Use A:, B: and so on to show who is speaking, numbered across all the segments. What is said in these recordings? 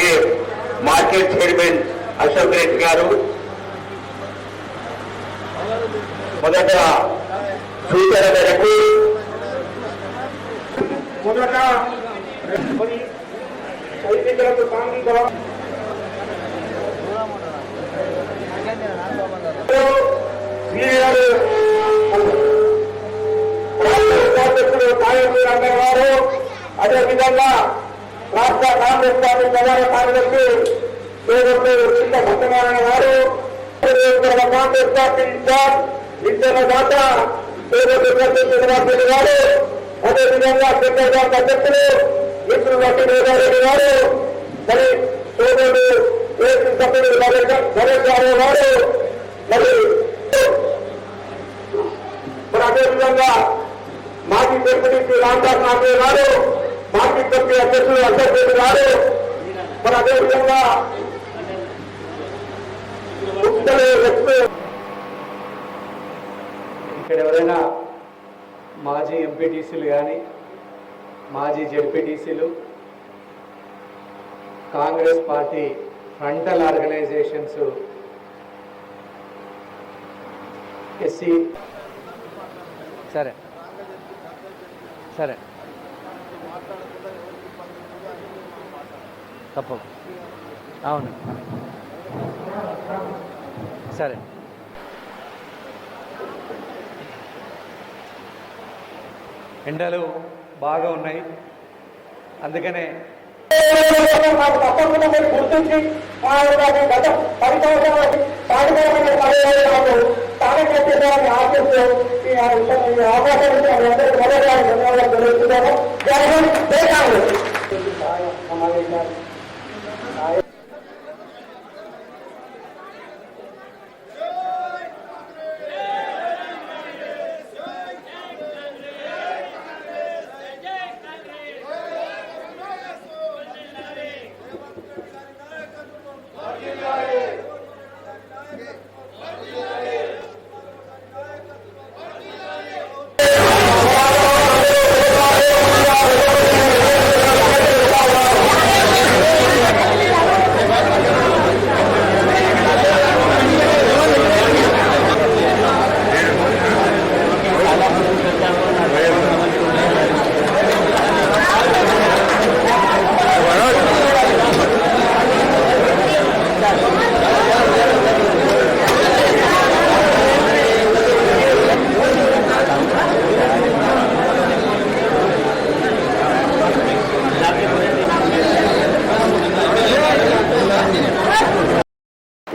A: అలాగే market chairman Ashok Reddy గారు. మొదట సూచన మేరకు మొదట సైనికులకు గారు. అదేవిధంగా రాష్ట్ర కాంగ్రెస్ పార్టీ ప్రధాన కార్యదర్శి సోదరుడు చిన్న సత్యనారాయణ గారు కాంగ్రెస్ పార్టీ ఇన్ఛార్జ్ విద్యల దాత సోదరుడు చంద్రబాబు రెడ్డి గారు అదేవిధంగా సెంట్రల్ బ్యాంక్ అధ్యక్షులు మిత్రులు లక్ష్మీ రెడ్డి గారు మరి సోదరుడు ఏసీ సభ్యుడు నరేష్ నరేష్ యాదవ్ గారు మరి మరి అదేవిధంగా మాజీ డిప్యూటీ శ్రీ రామదాస్ నాగయ్య గారు మాజీ కమిటీ అధ్యక్షులు రెడ్డి గారు. మరి అదేవిధంగా
B: ఇక్కడ ఎవరైనా మాజీ ఎంపీటీసీలు కానీ మాజీ జెడ్పీటీసీలు Congress party frontal organisations SC సరే. సరే. తప్పకు. అవును. సరే. ఎండలు బాగా ఉన్నాయి. అందుకనే
A: తప్పకుండా మీరు గుర్తించి మా యొక్క గత పది సంవత్సరాలు సాగుదల పడేయాలి మాకు స్థానం చేసేదాన్ని ఆశిస్తూ ఈ ఈ అవకాశం ఇచ్చిన మీ అందరికీ మొదటిసారి ధన్యవాదాలు తెలుస్తున్నాను జై హింద్ జై కాంగ్రెస్ సమావేశాలు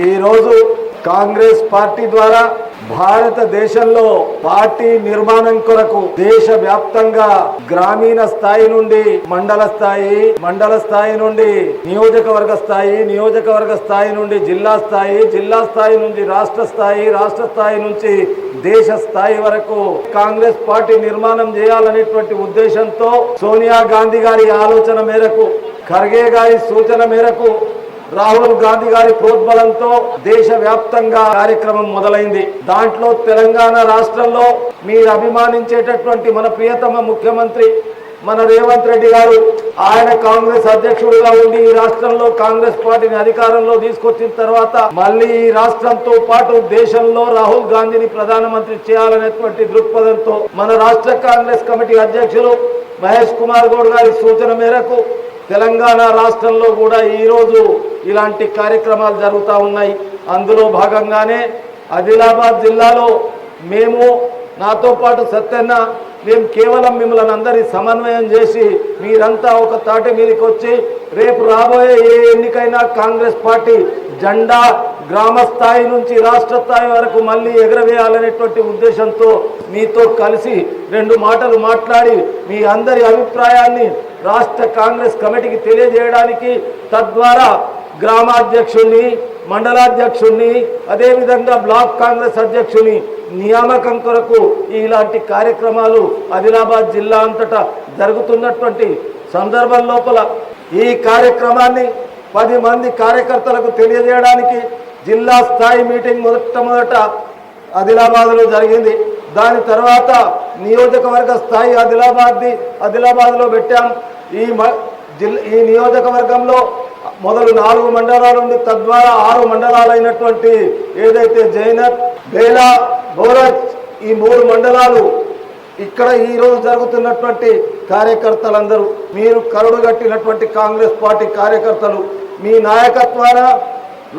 B: ఈరోజు కాంగ్రెస్ పార్టీ ద్వారా భారతదేశంలో పార్టీ నిర్మాణం కొరకు దేశ వ్యాప్తంగా గ్రామీణ స్థాయి నుండి మండల స్థాయి మండల స్థాయి నుండి నియోజకవర్గ స్థాయి నియోజకవర్గ స్థాయి నుండి జిల్లా స్థాయి జిల్లా స్థాయి నుంచి రాష్ట్ర స్థాయి రాష్ట్ర స్థాయి నుంచి దేశ స్థాయి వరకు కాంగ్రెస్ పార్టీ నిర్మాణం చేయాలనేటువంటి ఉద్దేశంతో సోనియా గాంధీ గారి ఆలోచన మేరకు ఖర్గే గారి సూచన మేరకు రాహుల్ గాంధీ గారి ప్రోద్బలంతో దేశ వ్యాప్తంగా కార్యక్రమం మొదలైంది. దాంట్లో తెలంగాణ రాష్ట్రంలో మీరు అభిమానించేటటువంటి మన ప్రియతమ ముఖ్యమంత్రి మన రేవంత్ రెడ్డి గారు ఆయన కాంగ్రెస్ అధ్యక్షుడిగా ఉండి ఈ రాష్ట్రంలో కాంగ్రెస్ పార్టీని అధికారంలో తీసుకొచ్చిన తర్వాత మళ్ళీ ఈ రాష్ట్రంతో పాటు దేశంలో రాహుల్ గాంధీని ప్రధానమంత్రి చేయాలనేటువంటి దృక్పథంతో మన రాష్ట్ర కాంగ్రెస్ కమిటీ అధ్యక్షులు మహేష్ కుమార్ గౌడ్ గారి సూచన మేరకు తెలంగాణ రాష్ట్రంలో కూడా ఈరోజు ఇలాంటి కార్యక్రమాలు జరుగుతూ ఉన్నాయి. అందులో భాగంగానే ఆదిలాబాద్ జిల్లాలో మేము నాతో పాటు సత్యన్న మేము కేవలం మిమ్మల్ని అందరి సమన్వయం చేసి మీరంతా ఒక తాటి మీదకి వచ్చి రేపు రాబోయే ఏ ఎన్నికైనా కాంగ్రెస్ పార్టీ జెండా గ్రామ స్థాయి నుంచి రాష్ట్ర స్థాయి వరకు మళ్ళీ ఎగరవేయాలనేటువంటి ఉద్దేశంతో మీతో కలిసి రెండు మాటలు మాట్లాడి మీ అందరి అభిప్రాయాన్ని రాష్ట్ర కాంగ్రెస్ కమిటీకి తెలియజేయడానికి తద్వారా గ్రామాధ్యక్షుణ్ణి మండలాధ్యక్షుణ్ణి అదేవిధంగా బ్లాక్ కాంగ్రెస్ అధ్యక్షుని నియామకం కొరకు ఇలాంటి కార్యక్రమాలు ఆదిలాబాద్ జిల్లా అంతటా జరుగుతున్నటువంటి సందర్భం లోపల ఈ కార్యక్రమాన్ని పది మంది కార్యకర్తలకు తెలియజేయడానికి జిల్లా స్థాయి మీటింగ్ మొట్టమొదట ఆదిలాబాద్లో జరిగింది. దాని తర్వాత నియోజకవర్గ స్థాయి ఆదిలాబాద్ది ఆదిలాబాద్లో పెట్టాం. ఈ మ- జిల్ ఈ నియోజకవర్గంలో మొదలు నాలుగు మండలాలు ఉంది. తద్వారా ఆరు మండలాలైనటువంటి ఏదైతే జైనత్ బేలా బోరజ్ ఈ మూడు మండలాలు ఇక్కడ ఈరోజు జరుగుతున్నటువంటి కార్యకర్తలందరూ మీరు కరుడు కట్టినటువంటి కాంగ్రెస్ పార్టీ కార్యకర్తలు మీ నాయకత్వాన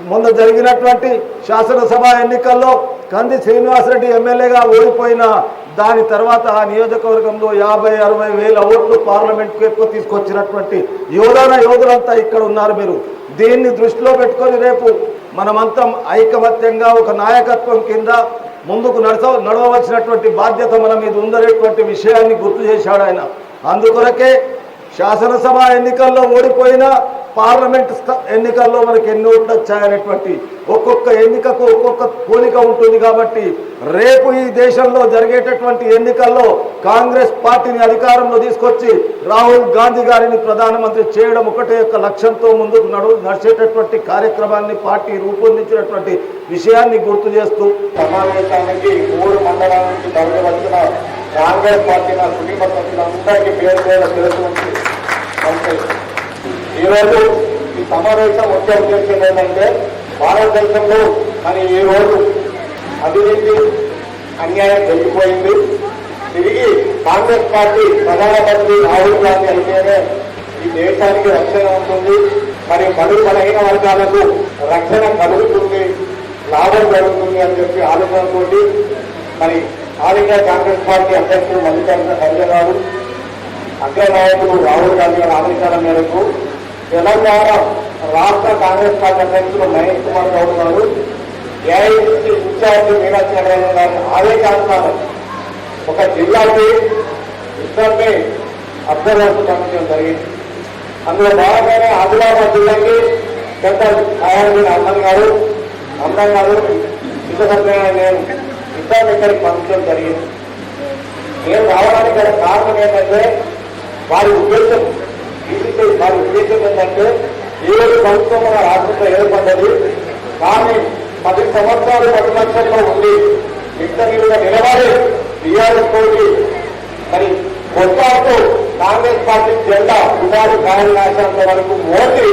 B: మొన్న జరిగినటువంటి శాసనసభ ఎన్నికల్లో కంది శ్రీనివాసరెడ్డి ఎమ్మెల్యేగా ఓడిపోయిన దాని తర్వాత ఆ నియోజకవర్గంలో యాభై అరవై వేల ఓట్లు పార్లమెంట్కు ఎక్కువ తీసుకొచ్చినటువంటి యోధన యోధులంతా ఇక్కడ ఉన్నారు మీరు. దీన్ని దృష్టిలో పెట్టుకొని రేపు మనమంతా ఐకమత్యంగా ఒక నాయకత్వం కింద ముందుకు నడచ నడవలసినటువంటి బాధ్యత మన మీద ఉందనేటువంటి విషయాన్ని గుర్తు చేశాడు ఆయన. అందుకొరకే శాసనసభ ఎన్నికల్లో ఓడిపోయిన పార్లమెంట్ ఎన్నికల్లో మనకి ఎన్ని ఓట్లు వచ్చాయనేటువంటి ఒక్కొక్క ఎన్నికకు ఒక్కొక్క పోలిక ఉంటుంది కాబట్టి రేపు ఈ దేశంలో జరిగేటటువంటి ఎన్నికల్లో కాంగ్రెస్ పార్టీని అధికారంలో తీసుకొచ్చి రాహుల్ గాంధీ గారిని ప్రధానమంత్రి చేయడం ఒకటే యొక్క లక్ష్యంతో ముందుకు నడు నడిచేటటువంటి కార్యక్రమాన్ని పార్టీ రూపొందించినటువంటి విషయాన్ని గుర్తు చేస్తూ
A: సమావేశానికి మూడు మండలాల నుంచి తరలి వచ్చిన కాంగ్రెస్ పార్టీ నా కుటుంబ సభ్యులందరికీ పేరు పేరు తెలుసు ఈరోజు ఈ సమావేశం ముఖ్య ఉద్దేశం ఏంటంటే భారతదేశంలో మరి ఈ అభివృద్ధి అన్యాయం జరిగిపోయింది. తిరిగి కాంగ్రెస్ పార్టీ ప్రధానమంత్రి రాహుల్ గాంధీ అయితేనే ఈ దేశానికి రక్షణ ఉంటుంది. మరి బడుగు బలహీన వర్గాలకు రక్షణ కలుగుతుంది లాభం జరుగుతుంది అని చెప్పి ఆలోచనతోటి మరి ఆల్ ఇండియా కాంగ్రెస్ పార్టీ అధ్యక్షుడు మల్లికార్జున ఖర్గే గారు అగ్రనాయకుడు రాహుల్ గాంధీ గారి ఆదేశాల మేరకు తెలంగాణ రాష్ట్ర కాంగ్రెస్ పార్టీ అధ్యక్షులు మహేష్ కుమార్ గౌడ్ గారు ఏఐసిసి ఇన్ఛార్జి మీనాక్షి నారాయణ గారి ఆదేశానుసారం ఒక జిల్లాకి ఇద్దరిని అబ్జర్వర్స్ పంపించడం జరిగింది. అందులో భాగంగానే ఆదిలాబాద్ జిల్లాకి పెద్ద ఆయన అన్నం గారు అన్నం గారు సిద్ధసత్యనారాయణ నేను ఇద్దరిని ఇక్కడికి పంపించడం జరిగింది. నేను రావడానికి గల కారణం ఏంటంటే వారి ఉద్దేశం బీసీసీ వారి ఉద్దేశం ఏంటంటే ఏడు రోజు ప్రభుత్వం మన రాష్ట్రంలో ఏర్పడ్డది. కానీ పది సంవత్సరాలు ప్రతిపక్షంలో ఉండి ఇంటర్వ్యూగా నిలబడి టీఆర్ఎస్ తోటి మరి కొట్లాడుతూ కాంగ్రెస్ పార్టీ జెండా ఉపాధి కార్యనాశాంత వరకు మోసి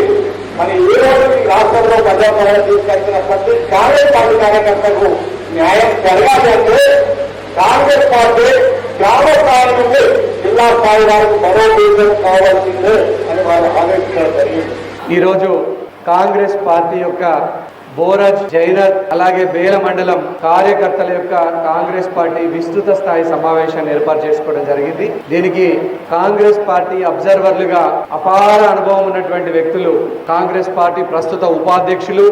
A: మరి ఈ రోజు ఈ రాష్ట్రంలో ప్రజాపాలన తీసుకొచ్చిన ప్రతి కాంగ్రెస్ పార్టీ కార్యకర్తకు న్యాయం జరగాలి అంటే కాంగ్రెస్ పార్టీ గ్రామ స్థాయి నుండి జిల్లా స్థాయి వారికి మరో దేశం కావాల్సిందే అని వాళ్ళు ఆలోచించడం జరిగింది.
C: ఈరోజు కాంగ్రెస్ పార్టీ యొక్క బోరజ్ జైనత్ అలాగే బేల మండలం కార్యకర్తల యొక్క కాంగ్రెస్ పార్టీ విస్తృత స్థాయి సమావేశాన్ని ఏర్పాటు చేసుకోవడం జరిగింది. దీనికి కాంగ్రెస్ పార్టీ అబ్జర్వర్లుగా అపార అనుభవం ఉన్నటువంటి వ్యక్తులు కాంగ్రెస్ పార్టీ ప్రస్తుత ఉపాధ్యక్షులు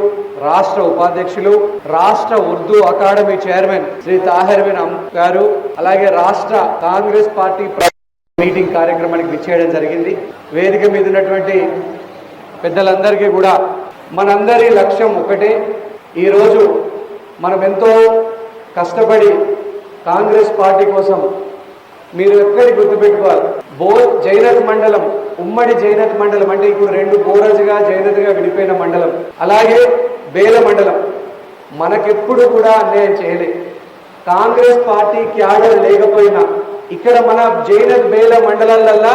C: రాష్ట్ర ఉపాధ్యక్షులు రాష్ట్ర ఉర్దూ అకాడమీ చైర్మన్ శ్రీ తాహెర్విన్ బిన్ గారు అలాగే రాష్ట్ర కాంగ్రెస్ పార్టీ మీటింగ్ కార్యక్రమానికి విచ్చేయడం జరిగింది. వేదిక మీద ఉన్నటువంటి పెద్దలందరికీ కూడా మనందరి లక్ష్యం ఒకటే. ఈరోజు మనం ఎంతో కష్టపడి కాంగ్రెస్ పార్టీ కోసం మీరు ఎక్కడి గుర్తుపెట్టుకోవాలి? బో జైనత్ మండలం ఉమ్మడి జైనత్ మండలం అంటే ఇప్పుడు రెండు బోరజ్గా జైనత్గా విడిపోయిన మండలం. అలాగే బేల మండలం. మనకెప్పుడు కూడా అన్యాయం చేయలే. కాంగ్రెస్ పార్టీ క్యాడర్ లేకపోయినా ఇక్కడ మన జైనత్ బేల మండలాలల్లా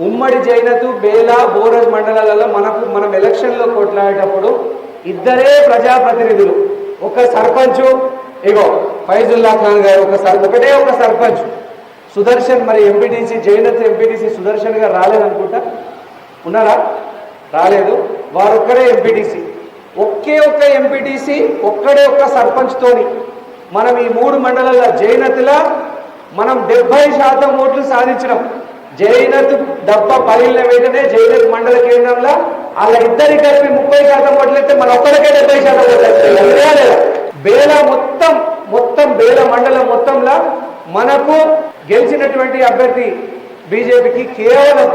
C: ఉమ్మడి జైనతు బేలా బోరజ్ మండలాలలో మనకు మనం ఎలక్షన్లో కొట్లాడేటప్పుడు ఇద్దరే ప్రజాప్రతినిధులు. ఒక సర్పంచ్ ఇగో ఫైజుల్లా ఖాన్ గారు ఒక సర్ ఒకటే ఒక సర్పంచ్. సుదర్శన్ మరి ఎంపీటీసీ జైనత్ ఎంపీటీసీ సుదర్శన్ గారు రాలేదనుకుంటా? ఉన్నారా? రాలేదు. వారు ఒక్కరే ఎంపీటీసీ. ఒకే ఒక్క ఎంపీటీసీ ఒక్కడే ఒక్క సర్పంచ్తోని మనం ఈ మూడు మండలాల జైనతిలా మనం డెబ్బై శాతం ఓట్లు సాధించినాం. జైనత్ డబ్బ పగిలిన వెంటనే జైనత్ మండల కేంద్రంలో వాళ్ళ ఇద్దరి కలిపి ముప్పై శాతం ఓట్లు మన ఒక్కరికే డెబ్బై శాతం ఓట్లు బేల మొత్తం మొత్తం బేల మండలం మొత్తంలో మనకు గెలిచినటువంటి అభ్యర్థి బీజేపీకి కేవలం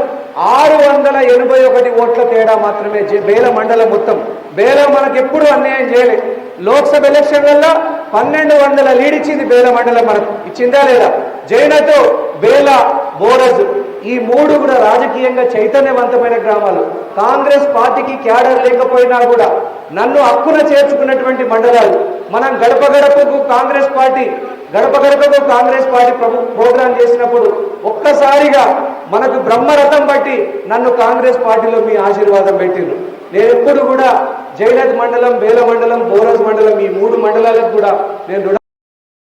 C: ఆరు వందల ఎనభై ఒకటి ఓట్ల తేడా మాత్రమే బేల మండలం మొత్తం. బేల మనకు ఎప్పుడు అన్యాయం చేయలేదు లోక్సభ ఎలక్షన్లలో పన్నెండు వందల లీడ్ ఇచ్చింది బేల మండలం మనకు. ఇచ్చిందా లేదా? జైనతో బేల బోరజ్ ఈ మూడు కూడా రాజకీయంగా చైతన్యవంతమైన గ్రామాలు. కాంగ్రెస్ పార్టీకి క్యాడర్ లేకపోయినా కూడా నన్ను హక్కున చేర్చుకున్నటువంటి మండలాలు. మనం గడప గడపకు కాంగ్రెస్ పార్టీ గడప గడపకు కాంగ్రెస్ పార్టీ ప్రభు ప్రోగ్రాం చేసినప్పుడు ఒక్కసారిగా మనకు బ్రహ్మరథం బట్టి నన్ను కాంగ్రెస్ పార్టీలో మీ ఆశీర్వాదం పెట్టిండ్రు. నేను ఎప్పుడు కూడా జైనత్ మండలం బేల మండలం బోరజ్ మండలం ఈ మూడు మండలాలకు కూడా నేను